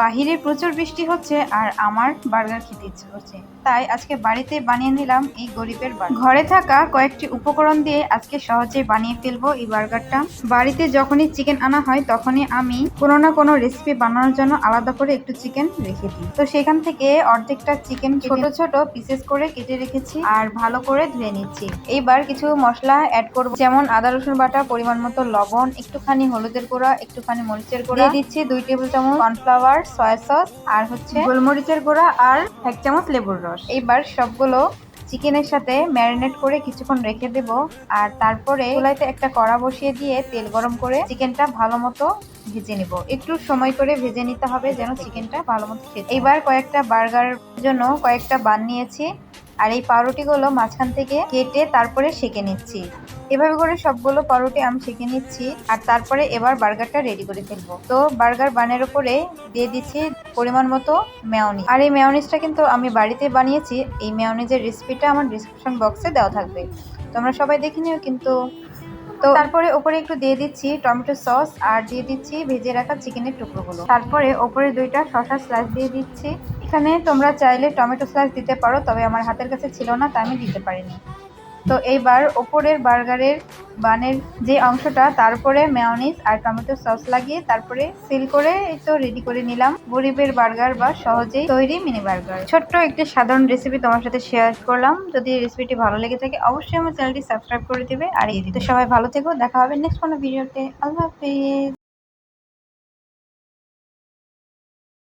বাহিরে প্রচুর বৃষ্টি হচ্ছে আর আমার বার্গার খেতে ইচ্ছে করছে। তাই আজকে বাড়িতে বানিয়ে নিলাম এই গরিবের বার্গার। ঘরে থাকা কয়েকটি উপকরণ দিয়ে আজকে সহজে বানিয়ে ফেলব এই বার্গারটা। বাড়িতে যখনই চিকেন আনা হয়, তখনই আমি কোনো না কোনো রেসিপি বানানোর জন্য আলাদা করে একটু চিকেন রেখে দিই। তো সেখান থেকে অর্ধেকটা চিকেন ছোট ছোট পিসেস করে কেটে রেখেছি আর ভালো করে ধুয়ে নিচ্ছি। এইবার কিছু মশলা অ্যাড করব। যেমন আদা, রসুন বাটা, পরিমাণ মতো লবণ, একটুখানি হলুদের গুঁড়া, একটুখানি মরিচের গুঁড়া। দিচ্ছি দুই টেবিল চামচ কর্নফ্লাওয়ার সয়া সস আর হচ্ছে গোলমরিচের গুঁড়া আর এক চামচ লেবুর রস। এইবার সবগুলো চিকেনের সাথে ম্যারিনেট করে কিছুক্ষণ রেখে দেব, আর তারপরে চুলাইতে একটা কড়া বসিয়ে দিয়ে তেল গরম করে চিকেনটা ভালো মতো ভেজে নিব। একটু সময় করে ভেজে নিতে হবে যেন চিকেনটা ভালো মতো এইবার কয়েকটা বার্গার জন্য কয়েকটা বান নিয়েছি। আর এই পাউরুটিগুলো মাঝখান থেকে কেটে তারপরে সেকে নিচ্ছি। এভাবে করে সবগুলো পাউরুটি আমি সেকে নিচ্ছি আর তারপরে এবার বার্গারটা রেডি করে ফেলব। তো বার্গার বানের উপরে দিয়ে দিচ্ছি পরিমাণ মতো মেয়নিজ আর এই মেয়নিজটা কিন্তু আমি বাড়িতে বানিয়েছি। এই মেয়নিজের রেসিপিটা আমার ডিসক্রিপশন বক্সে দেওয়া থাকবে। তোমরা সবাই দেখে নিও কিন্তু। তো তারপরে ওপরে একটু দিয়ে দিচ্ছি টমেটো সস আর দিয়ে দিচ্ছি ভেজে রাখা চিকেনের টুকরোগুলো। তারপরে ওপরে দুইটা শসা স্লাইস দিয়ে দিচ্ছি। এখানে তোমরা চাইলে টমেটো স্লাইস দিতে পারো, তবে আমার হাতের কাছে ছিল না তাই আমি দিতে পারিনি। তো এইবার ওপরের বার্গারের বানের যে অংশটা, তারপরে মেয়নিজ আর টমেটো সস লাগিয়ে তারপরে সিল করে এই তো রেডি করে নিলাম। গরিবের বার্গার বা সহজেই তৈরি মিনি বার্গার ছোট্ট একটি সাধারণ রেসিপি তোমার সাথে শেয়ার করলাম। যদি রেসিপিটি ভালো লেগে থাকে, অবশ্যই আমার চ্যানেলটি সাবস্ক্রাইব করে দিবে। আর এই দিতে সবাই ভালো থেকো, দেখা হবে নেক্সট কোনো ভিডিওতে আল্লাহ হাফিজ।